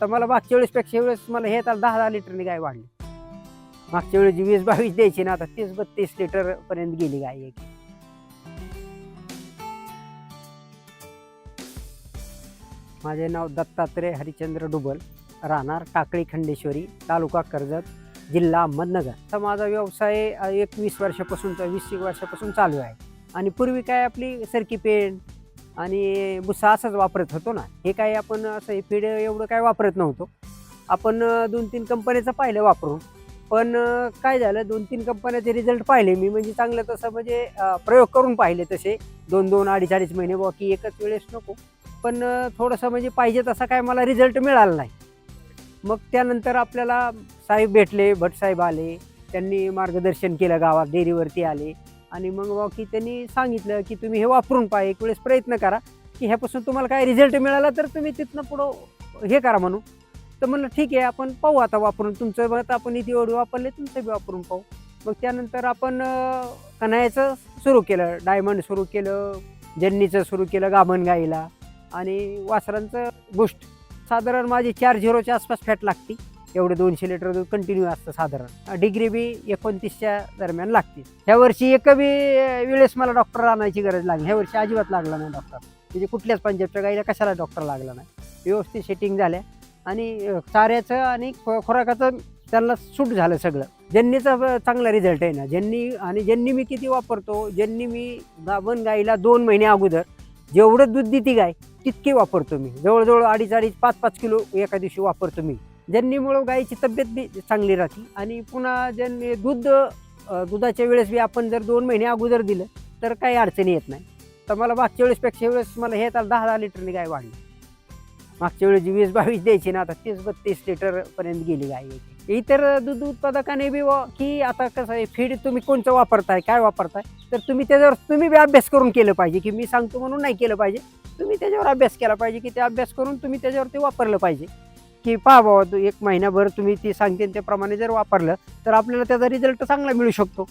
तर मला मागच्या वेळेसपेक्षा वेळेस मला हे तर दहा दहा लिटरनी गाय वाढली. मागच्या वेळेस जी वीस बावीस द्यायची ना आता तीस बत्तीस लिटर पर्यंत गेली गाय एक. माझे नाव दत्तात्रय हरिचंद्र डुबल राहणार टाकळी खंडेश्वरी तालुका कर्जत जिल्हा अहमदनगर. तर माझा व्यवसाय एकवीस एक वीस वर्षापासूनचा वीस एक वर्षापासून चालू आहे. आणि पूर्वी काय आपली सरकी पेंट आणि भुसा असंच वापरत होतो ना हे काय आपण असं हे फीड एवढं काय वापरत नव्हतो. आपण दोन तीन कंपन्याचं पाहिलं वापरून. पण काय झालं दोन तीन कंपन्याचे रिझल्ट पाहिले मी म्हणजे चांगलं तसं म्हणजे प्रयोग करून पाहिले तसे. दोन दोन अडीच अडीच महिने बाकी की एकच वेळेस नको. पण थोडंसं म्हणजे पाहिजे तसा काय मला रिझल्ट मिळाला नाही. मग त्यानंतर आपल्याला साहेब भेटले भट साहेब आले त्यांनी मार्गदर्शन केलं गावात डेअरीवरती आले. आणि मग बा की त्यांनी सांगितलं की तुम्ही हे वापरून पहा एक वेळेस प्रयत्न करा की ह्यापासून तुम्हाला काय रिझल्ट मिळाला तर तुम्ही तिथनं पुढं हे करा म्हणून. तर म्हणलं ठीक आहे आपण पाहू आता वापरून. तुमचं मत आपण इथे एवढे वापरले तुमचं बी वापरून पाहू. मग त्यानंतर आपण अं, कन्हायचं सुरू केलं डायमंड सुरू केलं जन्नीचं सुरू केलं गाभण गाईला आणि वासरांचं बुस्ट साधारण माझी चार झिरोच्या आसपास फॅट लागते. एवढे दोनशे लिटर दूध कंटिन्यू असतं साधारण. डिग्री बी एकोणतीसच्या दरम्यान लागते. ह्या वर्षी एक बी वेळेस मला डॉक्टर आणायची गरज लागली. ह्या वर्षी अजिबात लागला नाही डॉक्टर म्हणजे कुठल्याच पंजाबच्या गाईला कशाला डॉक्टर लागला नाही. व्यवस्थित सेटिंग झाल्या. आणि चाऱ्याचं आणि खो- खुराकाचं त्यांना सूट झालं सगळं. ज्यांनीचा चांगला रिझल्ट आहे ना ज्यांनी आणि ज्यांनी मी किती वापरतो ज्यांनी मी गाभण गाईला दोन महिने अगोदर जेवढं दूध देते गाय तितके वापरतो मी. जवळजवळ अडीच अडीच पाच पाच किलो एका दिवशी वापरतो मी. ज्यांनीमुळं गायीची तब्येत बी चांगली राहते. आणि पुन्हा ज्यांनी दूध दुधाच्या वेळेस बी आपण जर दोन महिने अगोदर दिलं तर काही अडचणी येत नाही. तर मला मागच्या वेळेसपेक्षा वेळेस मला हे तर दहा दहा लिटरनी गाय वाढली. मागच्या वेळेस जी वीस बावीस द्यायची ना आता तीस बत्तीस लिटरपर्यंत गेली गाय इतर दूध उत्पादकाने बी व- की आता कसं आहे फीड तुम्ही कोणचं वापरताय काय वापरताय तर तुम्ही त्याच्यावर तुम्ही बी अभ्यास करून केलं पाहिजे की मी सांगतो म्हणून नाही केलं पाहिजे. तुम्ही त्याच्यावर अभ्यास केला पाहिजे की ते अभ्यास करून तुम्ही त्याच्यावरती वापरलं पाहिजे. की पहा बाबा एक महिनाभर तुम्ही ती सांगते त्याप्रमाणे जर वापरलं तर आपल्याला त्याचा रिझल्ट चांगला मिळू शकतो.